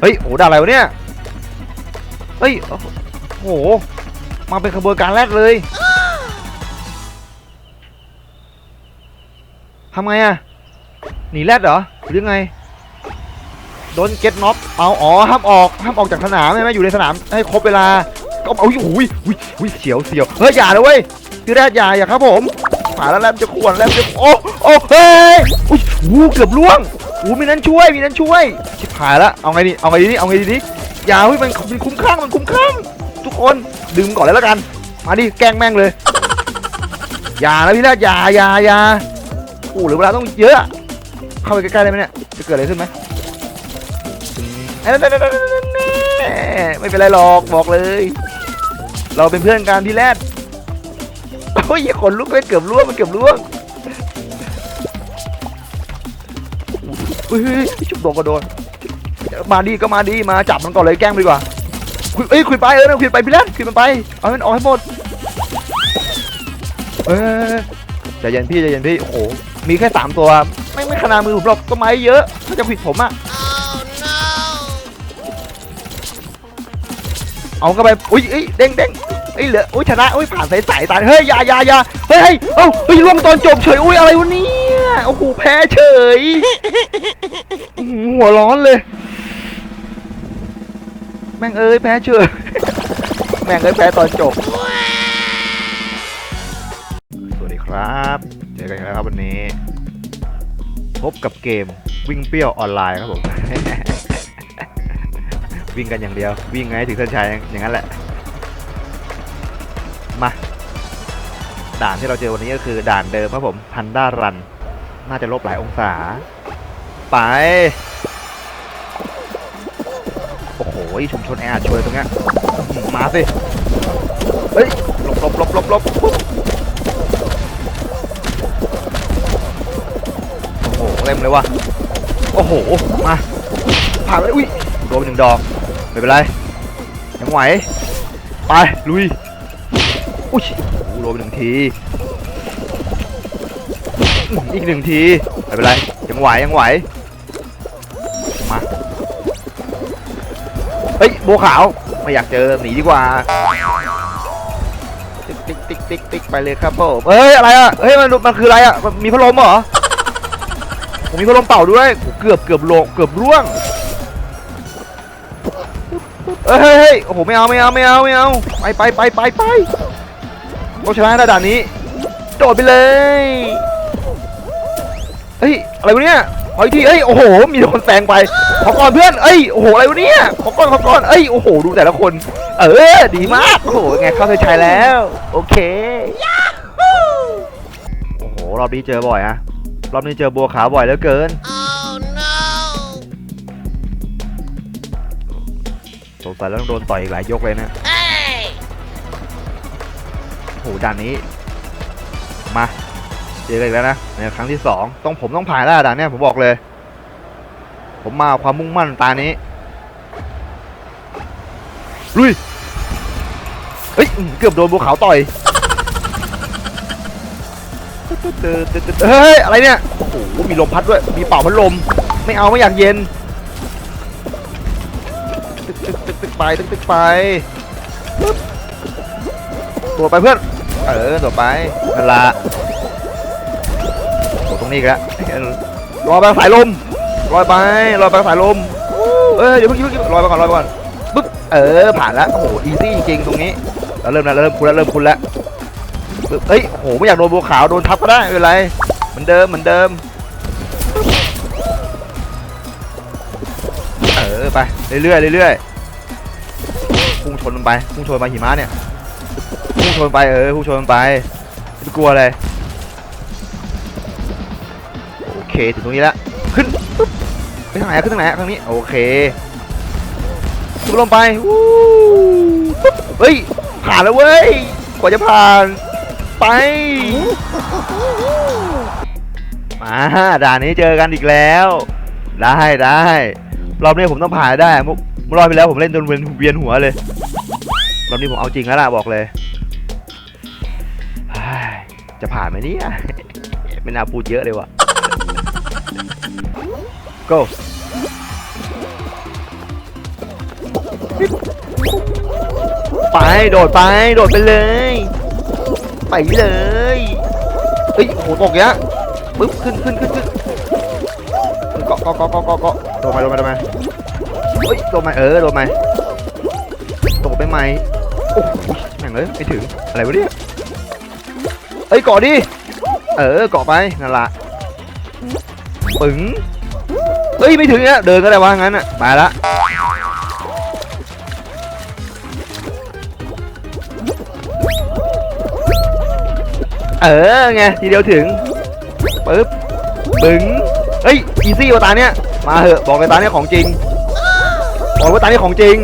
เฮ้ยโอ้ด่าอะไรวะเนี่ยเฮ้ยโอ้โหมาเป็นขบวนการแรกเลยทำไงอะหนีแรดเหรอหรือไงโดนเก็ตน็อกเอาอ๋อห้ามออกห้ามออกจากสนามใช่ไหมอยู่ในสนามให้ครบเวลาก็เอาอยู่อุ้ยอุ้ยอุ้ยเสียวเสียวเฮ้ยอย่าเลยเว้ยพี่แรดอย่าอย่าครับผมผ่านแล้วแรดจะขวนแรดจะโอ้โอ้เฮ้ยอุ้ยอู้เกือบล่วง อู้มีนั้นช่วย มีนั้นช่วย ชิบหายแล้วเอาไงดี เอาไงดีนี่เอาไงดีนี่อย่าเฮ้ยมันมันคุ้มข้าง มันคุ้มข้าง ทุกคนดึงก่อนเลยแล้วกัน มาดิ แกล้งแม่งเลย อย่านะพี่แรดอย่าอย่าอย่าโอ้หรือเวลาต้องเยอะ เข้าไปใกล้ๆได้ไหมเนี่ย จะเกิดอะไรขึ้นไหมเอ้ยไม่เป็นไรหรอก บอกเลย เราเป็นเพื่อนกันพี่แรดโอ้ยขนลุกเลยเกือบล่วงมันเกือบล่วง อุ้ยชุบโดนก็โดน มาดีก็มาดีมาจับมันก่อนเลยแกล้งดีกว่าคุยเอ้ยคุยไปเออคุยไปพี่แรดคุยมันไปเอาให้มันออกให้หมดเออใจเย็นพี่ใจเย็นพี่โอ้โหมีแค่สามตัวไม่ไม่ขนาดมือผมหรอกต้นไม้เยอะถ้าจะผิดผมอะเอาเข้าไปอุ้ยเอ้ยเด้งเด้งเอ้ยเหลืออุ้ยชนะอุ้ยผ่านสายสายตายเฮ้ยยายายาเฮ้ยเฮ้ยเอ้าเฮ้ยล่วงตอนจบเฉยอุ้ยอะไรวะเนี่ย โอ้โหแพ้เฉย หัวร้อนเลย แม่งเอ้ยแพ้เฉย แม่งเอ้ยแพ้ตอนจบ สวัสดีครับ เจอกันอีกแล้วครับวันนี้ พบกับเกมวิ่งเปรี้ยวออนไลน์ครับผม วิ่งกันอย่างเดียว วิ่งไงถึงเส้นชัยอย่างนั้นแหละ มาด่านที่เราเจอวันนี้ก็คือด่านเดิมครับผมพันด้ารัน น่าจะลบหลายองศา ไป โอ้โห ชุมชนแออัดช่วยตรงเนี้ยมาสิ เฮ้ยหลบหลบหลบหลบหลบโอ้โห เต็มเลยว่ะ โอ้โห มาผ่านไปอุ้ยโดนหนึ่งดอก ไม่เป็นไร ยังไหว ไป ลุย อุ้ยโอ้โหโดนหนึ่งที อีกหนึ่งทีไม่เป็นไรยังไหวยังไหวมาเฮ้ยโบขาวไม่อยากเจอหนีดีกว่าติ๊กติ๊กติ๊กติ๊กติ๊กไปเลยครับผมเฮ้ยอะไรอะเฮ้ยมันมันคืออะไรอะมันมีพัดลมเหรอผมมีพัดลมเป่าด้วยเกือบเกือบโลงเกือบร่วงเฮ้ยเฮ้ยโอ้โหไม่เอาไม่เอาไม่เอาไม่เอาไปไปไปไปไปต้องชนะระดับนี้โดดไปเลย อะไรวะเนี่ยขออีกทีเอ้ยโอ้โห มีคนแซงไป ขอก่อนเพื่อนเอ้ยโอ้โหอะไรวะเนี่ยขอก่อนขอก่อนเอ้ยโอ้โหดูแต่ละคน เออดีมากโอ้โหไงเข้าเส้นชัยแล้ว โอเคโอ้โหรอบนี้เจอบ่อยอะรอบนี้เจอบัวขาวบ่อยเหลือเกินสงสัยแล้วต้องโดนต่อยอีกหลายยกเลยนะโอ้โหด่านนี้มา เจอกันอีกแล้วนะในครั้งที่สองต้องผมต้องผ่านแล้วด่านเนี้ยผมบอกเลย ผมมาความมุ่งมั่นตานี้ลุยเฮ้ยเกือบโดนบัวขาวต่อยเฮ้ยอะไรเนี่ยโอ้โหมีลมพัดด้วยมีเป่าพัดลม ไม่เอาไม่อยากเย็นตึกตึกตึกตึกไปตึกตึกไปตัวไปเพื่อนเออตัวไปนั่นละ รงนี้อีกแล้วรอไปสายลมลอยไปลอยไปสายลมเออเดี๋ยวเพิ่งเพิ่งลอยไปก่อนลอยไปก่อนปึ๊บเออผ่านแล้วโอ้โหอีซี่จริงๆตรงนี้เราเริ่มแล้วเริ่มคุณแล้วเริ่มคุณแล้วปึ๊บเอ้ยโอ้โหไม่อยากโดนบัวขาวโดนทับก็ได้ไม่เป็นไรเหมือนเดิมเหมือนเดิมเออไปเรื่อยๆเรื่อยๆพุ่งชนมันไปพุ่งชนมาหิมะเนี่ยพุ่งชนไปเออพุ่งชนมันไปไม่กลัวเลย ถึงตรงนี้แล้วขึ้นปุ๊บไปทางไหนขึ้นทางไหนทางนี้โอเคลงไปวู้ปุ๊บเฮ้ยผ่านแล้วเว้ยกว่าจะผ่านไปมาด่านนี้เจอกันอีกแล้ว ได้ได้รอบนี้ผมต้องผ่านได้มุกเมื่อรอบที่แล้วผมเล่นจนเวียนเวียนหัวเลยรอบนี้ผมเอาจริงแล้วล่ะบอกเลยเฮ้ยจะผ่านไหมเนี่ยไม่น่าพูดเยอะเลยว่ะ go ไป โดดไป โดดไปเลย ไปเลยเฮ้ยโหตกเนี้ยปึ๊บขึ้นขึ้นขึ้นขึ้นเกาะเกาะเกาะเกาะเกาะเกาะโดดไปโดดไปโดดไปเฮ้ยโดดไปเออโดดไปตกไปไหมโอ้แม่งเลยไม่ถึงอะไรวะเนี่ยเอ้ยเกาะดิเออเกาะไปนั่นละ ปึ๋งเฮ้ยไม่ถึงเนี่ยเดินก็ได้วะงั้นอะไปละเออไงทีเดียวถึงปึ๊บบึ้งเฮ้ยอีซี่ว่าตาเนี้ยมาเหอะบอกเลยตาเนี้ยของจริงบอกว่าตาเนี้ยของจริง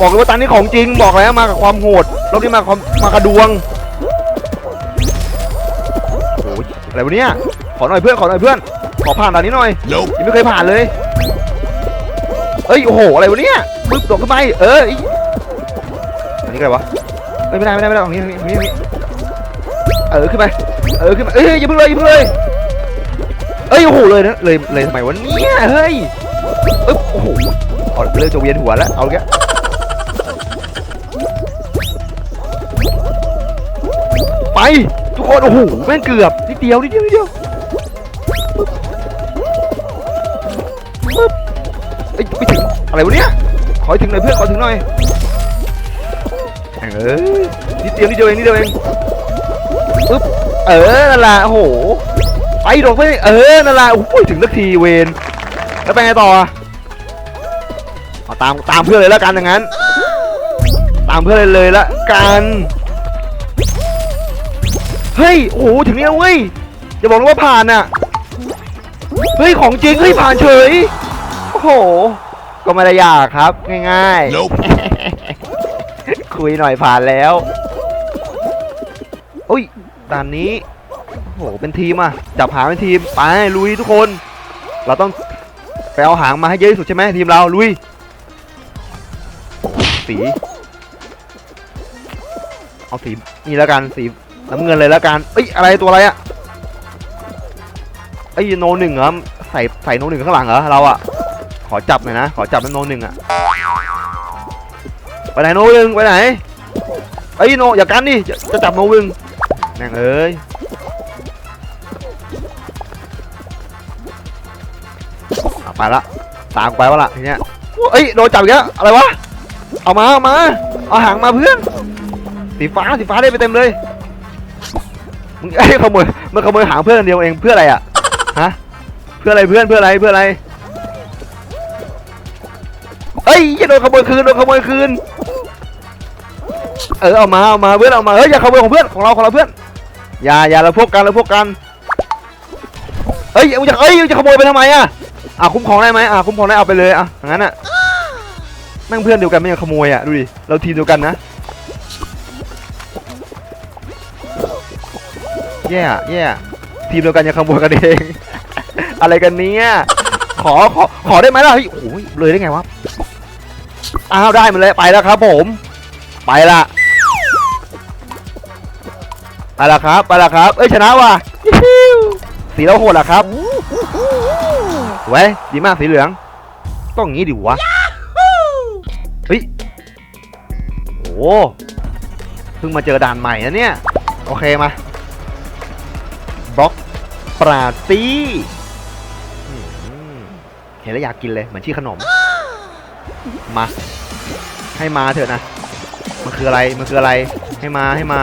บอกเลยว่าตาเนี้ของจริงบอกแล้วมากับความโหดรอบนี้มาความมากับดวง อ้ยอะไรวะเนี่ยขอหน่อยเพื่อนขอหน่อยเพื่อนขอผ่านด่านนี้หน่อย Nope. ยังไม่เคยผ่านเลยเอ้ยโอ้โหอะไรวะเนี่ยปึ๊บตกขึ้นไปเอออีอันนี้ก็อะไรวะเอ้ยไม่ได้ไม่ได้ไม่ได้ตรงนี้ตรงนี้ตรงนี้ตรงนี้เออขึ้นไปเออขึ้นไปเอ้ยอย่าเพิ่งเลยอย่าเพิ่งเลยเอ้ยโอ้โหเลยนะเลยเลยทำไมวะเนี่ยเฮ้ยอึ๊บโอ้โหเอาเริ่มจะเวียนหัวแล้วเอาแกไปทุกคนโอ้โหแม่งเกือบนิ ดเดียวนิดเดียวนิดเดียวปึ๊บเอ้ยไม่ถึงอะไรวะเนี่ยขอให้ถึงหน่อยเพื่อนขอถึงหน่อยเอ้ยนิดเดียวนิดเดียวเองนิดเดียวเองปึ๊บเออนั่นแหละโอ้โหไปดอกไปเออนั่นแหละโอ้ยถึงสักทีเวนแล้วไปไงต่ออะเอาตามตามเพื่อนเลยแล้วกันอย่างนั้น ตามเพื่อนเลยเลยละกัน เฮ้ย โอ้โห ถึงนี่แล้วเว้ยจะบอกนะว่าผ่านอะเฮ้ย ของจริง เฮ้ย ผ่านเฉย โอ้โห ก็ไม่ได้ยากครับ ง่ายๆ Nope. คุยหน่อยผ่านแล้วอุ้ยด่านนี้ โอ้โห เป็นทีมอะจับหางเป็นทีม ไป ลุยทุกคน เราต้องไปเอาหางมาให้เยอะที่สุดใช่ไหมทีมเรา ลุย สี เอาสีนี่แล้วกันสี น้ำเงินเลยแล้วกันเอ้ยอะไรตัวอะไรอะไอ้โนหนึ่งเหรอใส่ใส่โนหนึ่งข้างหลังเหรอเราอะขอจับหน่อยนะขอจับเป็นโนหนึ่งอะไปไหนโนวึงไปไหนไอ้โนอย่ากันดิจะจะจับโนวึงแม่งเอ้ยอไปละตามไปวะล่ะทีเนี้ยเอ้ยโดนจับอีกแล้วอะไรวะเอามาเอามาเอาหางมาเพื่อนสีฟ้าสีฟ้าได้ไปเต็มเลย มึงไอ้ขโมยมันขโมยหางเพื่อนเดียวเองเพื่ออะไรอะฮะเพื่ออะไรเพื่อนเพื่ออะไรเพื่ออะไรเอ้ยอย่าโดนขโมยคืนโดนขโมยคืนเออเอามาเอามาเพื่อนเอามาเฮ้ยอย่าขโมยของเพื่อนของเราของเราเพื่อนอย่าอย่าเราพวกกันเราพวกกันเฮ้ยมึงจะเอ้ยมึงจะขโมยไปทำไมอะอะคุ้มครองได้ไหมอะคุ้มครองได้เอาไปเลยอะอย่างนั้นอะแม่งเพื่อนเดียวกันไม่ยังขโมยอะดูดิเราทีมเดียวกันนะ แย่อะแย่อะทีมเดียวกันยังขโมยกันเอง อะไรกันเนี้ยขอขอขอได้ไหมล่ะเฮ้ยโอ้ยเลยได้ไงวะอ้าวได้มาเลยไปแล้วครับผม ไปละไปละครับไปละครับ เอ้ยชนะว่ะยิวฮิวสีเราโหดละครับสวยดีมากสีเหลือง ต้องอย่างนี้ดิวะเฮ้ยโอ้เพิ่งมาเจอด่านใหม่นะเนี่ย โอเคมา บล็อกปราตี้เห็นแล้วอยากกินเลย เหมือนชื่อขนม มา ให้มาเถอะนะ มันคืออะไร มันคืออะไร ให้มา ให้มา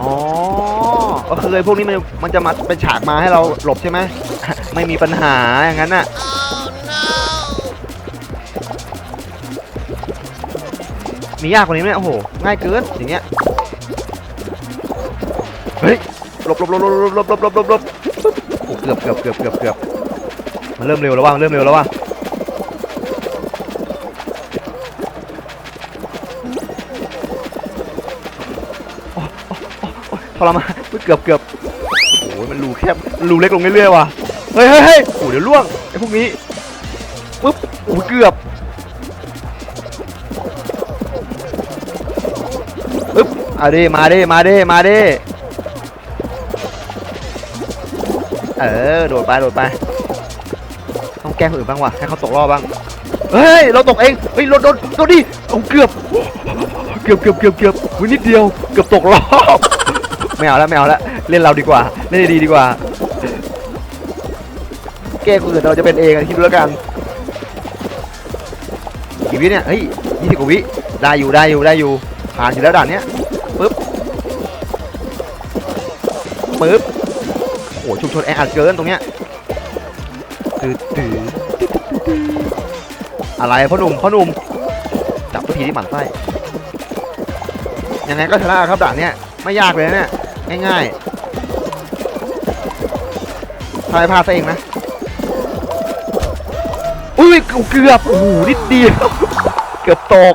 อ๋อ ก็คือไอ้พวกนี้มันมันจะมาเป็นฉากมาให้เราหลบใช่ไหม ไม่มีปัญหาอย่างนั้นน่ะมียากกว่านี้ไหมโอ้โห ง่ายเกินอย่างเงี้ย เฮ้ยหลบหลบหลบหลบหลบหลบหลบหลบหลบโอ้เกือบเกือบเกือบเกือบเกือบมันเริ่มเร็วแล้วว่ะมันเริ่มเร็วแล้วว่ะทรมานเกือบเกือบโอ้ยมันรูแคบมันรูเล็กลงเรื่อยๆว่ะเฮ้ยเฮ้ยเฮ้ยโอ้เดี๋ยวล่วงไอ้พวกนี้ปุ๊บโอ้ยเกือบปึ๊บเอาดิมาดิมาดิมาดิ เออ โดดไป โดดไป ต้องแก้คนอื่นบ้างว่ะ ให้เขาตกรอบบ้าง เฮ้ย เราตกเอง เฮ้ยรถโดนโดนดิเอาเกือบ เกือบเกือบเกือบเกือบวินิดเดียว เกือบตกรอบ ไม่เอาแล้วไม่เอาแล้ว เล่นเราดีกว่า เล่นดีดีกว่า แก้คนอื่นเราจะเป็นเองคิดดูแล้วกันกี่วิเนี่ย เฮ้ยยี่สิบกว่าวิ ได้อยู่ได้อยู่ได้อยู่ ผ่านอยู่แล้วด่านเนี้ยปึ๊บปึ๊บ ชุมชนแออัดเกินตรงเนี้ยตื้อตื้ออะไรพ่อหนุ่มพ่อหนุ่มจับตัวทีที่หมันไส้ยังไงก็ชนะครับด่านเนี้ยไม่ยากเลยเนี่ยง่ายๆทายพาซะเองนะอุ้ยเกือบโอ้โหนิดเดียวเกือบตก